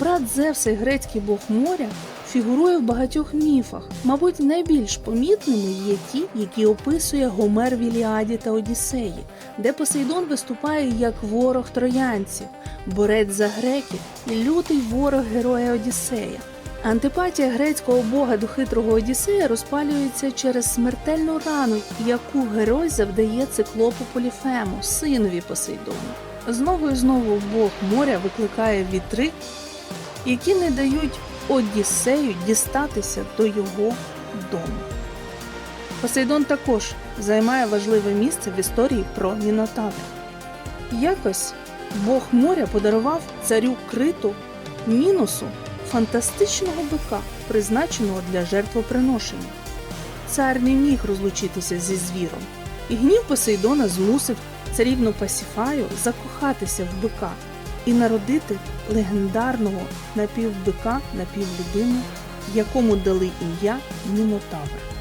Брат Зевса і грецький бог моря фігурує в багатьох міфах. Мабуть, найбільш помітними є ті, які описує Гомер в Іліаді та Одіссеї, де Посейдон виступає як ворог троянців, борець за греків і лютий ворог героя Одіссея. Антипатія грецького бога до хитрого Одіссея розпалюється через смертельну рану, яку герой завдає циклопу Поліфему, синові Посейдону. Знову і знову бог моря викликає вітри, які не дають Одіссею дістатися до його дому. Посейдон також займає важливе місце в історії про Мінотавра. Якось Бог моря подарував царю криту Мінусу фантастичного бика, призначеного для жертвоприношення. Цар не міг розлучитися зі звіром, і гнів Посейдона змусив царівну Пасіфаю закохатися в бика і народити легендарного напівбика, напівлюдину, якому дали ім'я Мінотавр.